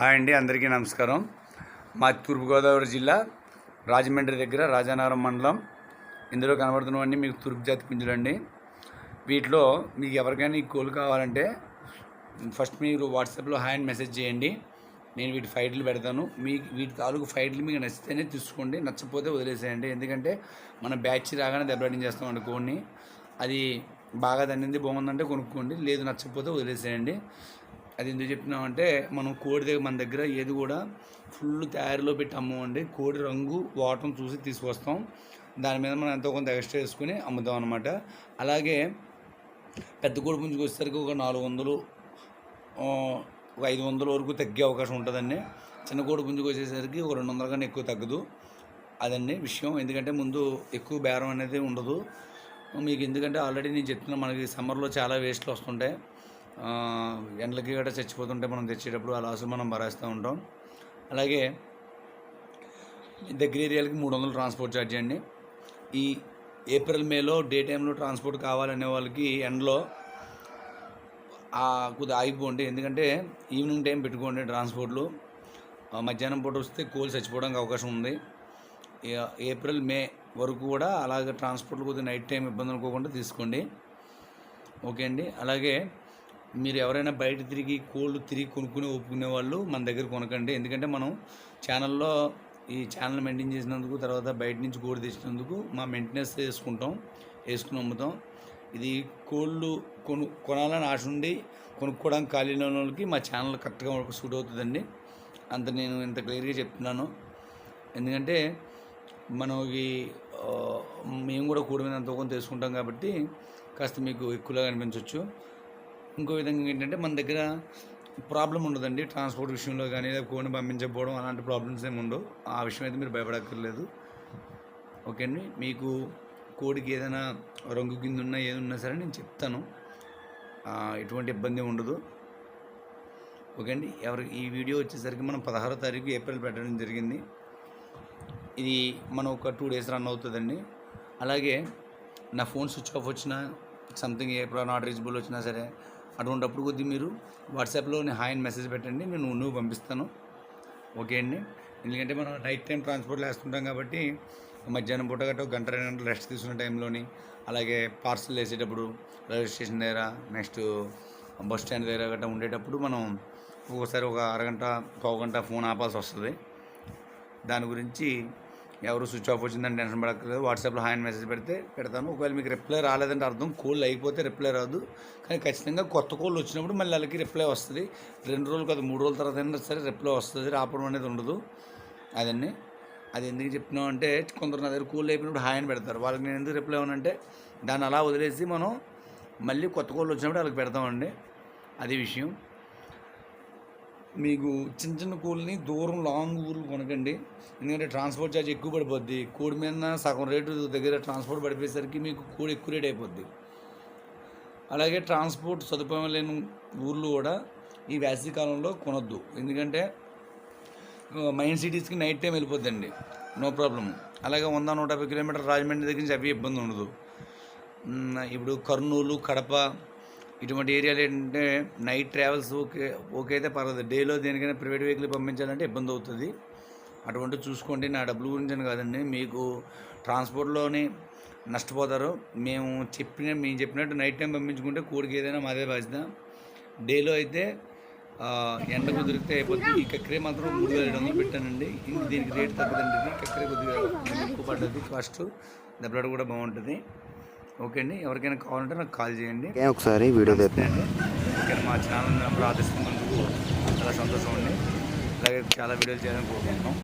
Hi అండి అందరికీ నమస్కారం. మా తూర్పుగోదావరి జిల్లా రాజమండ్రి దగ్గర రాజానగరం మండలం. ఇందులో కనబడుతున్నవన్నీ మీకు తూర్పు జాతి పుంజులండి. వీటిలో మీకు ఎవరికైనా ఈ కోళ్ళు కావాలంటే ఫస్ట్ మీరు వాట్సాప్లో హాయ్ అని మెసేజ్ చేయండి. నేను వీటి ఫైట్లు పెడతాను. మీకు వీటి తాలూకు ఫైట్లు మీకు నచ్చితేనే తీసుకోండి నచ్చకపోతే వదిలేసేయండి. ఎందుకంటే మన బ్యాచ్ రాగానే దెబ్బలాటింగ్ చేస్తామండి కోడిని. అది బాగా దండింది బాగుందంటే కొనుక్కోండి లేదు నచ్చకపోతే వదిలేసేయండి. అది ఎందుకు చెప్తున్నామంటే మనం కోడి దగ్గర మన దగ్గర ఏది కూడా ఫుల్ తయారీలో పెట్టి అమ్మమండి కోడి రంగు వాటం చూసి తీసుకొస్తాం. దాని మీద మనం ఎంతో కొంత ఎక్స్ట్రా వేసుకుని అమ్ముతాం అనమాట అలాగే పెద్ద కోడి పుంజుకి వచ్చేసరికి ఒక నాలుగు వందలు ఒక ఐదు వందల వరకు తగ్గే అవకాశం ఉంటుందండి. చిన్న కోడి పుంజుకి వచ్చేసరికి ఒక రెండు వందల కన్నా ఎక్కువ తగ్గదు. అదండి విషయం. ఎందుకంటే ముందు ఎక్కువ బేరం అనేది ఉండదు. మీకు ఎందుకంటే ఆల్రెడీ నేను చెప్తున్నా మనకి సమ్మర్లో చాలా వేస్ట్లు వస్తుంటాయి. ఎండలకి గట్రా చచ్చిపోతుంటే మనం తెచ్చేటప్పుడు ఆ లాసులు మనం భరేస్తూ ఉంటాం. అలాగే దగ్గర ఏరియాలకి మూడు వందలు ట్రాన్స్పోర్ట్ ఛార్జ్ అండి. ఈ ఏప్రిల్ మేలో డే టైంలో ట్రాన్స్పోర్ట్ కావాలనే వాళ్ళకి ఎండలో కొద్దిగా ఆగిపోండి. ఎందుకంటే ఈవినింగ్ టైం పెట్టుకోండి ట్రాన్స్పోర్ట్లు మధ్యాహ్నం పూట వస్తే కోల్ చచ్చిపోవడానికి అవకాశం ఉంది. ఏప్రిల్ మే వరకు కూడా అలాగే ట్రాన్స్పోర్ట్లు కొద్దిగా నైట్ టైం ఇబ్బంది అనుకోకుండా తీసుకోండి. ఓకే అండి. అలాగే మీరు ఎవరైనా బయట తిరిగి కోళ్ళు తిరిగి కొనుక్కుని ఒప్పుకునే వాళ్ళు మన దగ్గర కొనకండి. ఎందుకంటే మనం ఛానల్లో ఈ ఛానల్ మెయింటైన్ చేసినందుకు తర్వాత బయట నుంచి కోడి తెచ్చినందుకు మా మెయింటెనెన్స్ వేసుకుంటాం వేసుకుని అమ్ముతాం. ఇది కోళ్ళు కొను కొనాలని ఆశ ఉండి కొనుక్కోవడానికి ఖాళీ వాళ్ళకి మా ఛానల్ కరెక్ట్గా సూట్ అవుతుందండి. అంత నేను ఇంత క్లియర్గా చెప్తున్నాను. ఎందుకంటే మనకి మేము కూడా కూడి కొంత తీసుకుంటాం కాబట్టి కాస్త మీకు ఎక్కువగా అనిపించవచ్చు ఇంకో విధంగా ఏంటంటే మన దగ్గర ప్రాబ్లం ఉండదండి ట్రాన్స్పోర్ట్ విషయంలో కానీ లేదా కోడిని పంపించకపోవడం అలాంటి ప్రాబ్లమ్స్ ఏమి ఉండవు. ఆ విషయం అయితే మీరు భయపడక్కర్లేదు. ఓకే అండి? మీకు కోడికి ఏదైనా రంగు కింద ఉన్నా ఏది ఉన్నా సరే నేను చెప్తాను. ఎటువంటి ఇబ్బంది ఉండదు. ఓకే అండి? ఎవరు ఈ వీడియో వచ్చేసరికి మనం పదహారో తారీఖు ఏప్రిల్ పెట్టడం జరిగింది. ఇది మనం ఒక టూ డేస్ రన్ అవుతుందండి. అలాగే నా ఫోన్ స్విచ్ ఆఫ్ వచ్చినా సంథింగ్ ఎప్పుడు నాట్ రీచబుల్ వచ్చినా సరే అటువంటిప్పుడు కొద్ది మీరు వాట్సాప్లో నేను హాయ్ అని మెసేజ్ పెట్టండి నేను నువ్వు పంపిస్తాను. ఓకే అండి. ఎందుకంటే మనం నైట్ టైం ట్రాన్స్పోర్ట్లో వేస్తుంటాం కాబట్టి మధ్యాహ్నం పూట గట్ట ఒక గంట రెండు గంటలు రెస్ట్ తీసుకునే టైంలోని అలాగే పార్సల్ వేసేటప్పుడు రైల్వే స్టేషన్ దగ్గర నెక్స్ట్ బస్ స్టాండ్ దగ్గర గట్రా ఉండేటప్పుడు మనం ఒక్కోసారి ఒక అరగంట పావు గంట ఫోన్ ఆపాల్సి వస్తుంది. దాని గురించి ఎవరు స్విచ్ ఆఫ్ వచ్చిందని టెన్షన్ పడక్కర్లేదు. వాట్సాప్లో హాయ్ అని మెసేజ్ పెడితే పెడతాను. ఒకవేళ మీకు రిప్లై రాలేదంటే అర్థం కోళ్ళు అయిపోతే రిప్లై రాదు. కానీ ఖచ్చితంగా కొత్త కోళ్ళు వచ్చినప్పుడు మళ్ళీ వాళ్ళకి రిప్లై వస్తుంది. రెండు రోజులు కాదు మూడు రోజుల తర్వాత అయినా సరే రిప్లై వస్తుంది రాపడం అనేది ఉండదు. అదండి అది ఎందుకు చెప్తున్నాం అంటే కొందరు నా దగ్గర కోళ్ళు అయిపోయినప్పుడు హాయ్ అని పెడతారు. వాళ్ళకి నేను ఎందుకు రిప్లై అవునంటే దాన్ని అలా వదిలేసి మనం మళ్ళీ కొత్త కోళ్ళు వచ్చినప్పుడు వాళ్ళకి పెడతామండి. అది విషయం. మీకు చిన్న చిన్న కోళ్ళని దూరం లాంగ్ ఊర్లు కొనకండి. ఎందుకంటే ట్రాన్స్పోర్ట్ ఛార్జ్ ఎక్కువ పడిపోద్ది. కోడి మీద సగం రేటు దగ్గర ట్రాన్స్పోర్ట్ పడిపోయేసరికి మీకు కోడి ఎక్కువ రేట్ అయిపోద్ది. అలాగే ట్రాన్స్పోర్ట్ సదుపాయం లేని ఊర్లు కూడా ఈ వేసవి కాలంలో కొనొద్దు. ఎందుకంటే మైన్ సిటీస్కి నైట్ టైం వెళ్ళిపోద్దండి. నో ప్రాబ్లం అలాగే వంద నూట యాభై కిలోమీటర్ రాజమండ్రి దగ్గర నుంచి అవి ఇబ్బంది ఉండదు. ఇప్పుడు కర్నూలు కడప ఇటువంటి ఏరియాలు ఏంటంటే నైట్ ట్రావెల్స్ ఓకే ఓకే అయితే పర్వాలేదు డేలో దేనికైనా ప్రైవేట్ వెహికల్ పంపించాలంటే ఇబ్బంది అవుతుంది. అటువంటి చూసుకోండి. నా డబ్బుల గురించి అని కాదండి. మీకు ట్రాన్స్పోర్ట్లోనే నష్టపోతారు. మేము చెప్పిన మేము చెప్పినట్టు నైట్ టైం పంపించుకుంటే కోడికి ఏదైనా మాదే బాధ్యత. డేలో అయితే ఎండ ఎండకు దొరికితే అయిపోతుంది ఈ కక్కరే మాత్రం మూడు వేల ఏడు వందలు పెట్టానండి. ఇంక దీనికి రేట్ తగ్గదండి. కక్కరే కొద్దిగా ఎక్కువ పడ్డది. కాస్ట్ దెబ్బలాట కూడా బాగుంటుంది. ఓకే అండి. ఎవరికైనా కావాలంటే నాకు కాల్ చేయండి. ఒకసారి వీడియో తెప్ప అండి. ఓకే మా ఛానల్ ప్రార్థిస్తున్నందుకు చాలా సంతోషం అండి. అలాగే చాలా వీడియోలు చేయాలని కోరుకుంటున్నాం.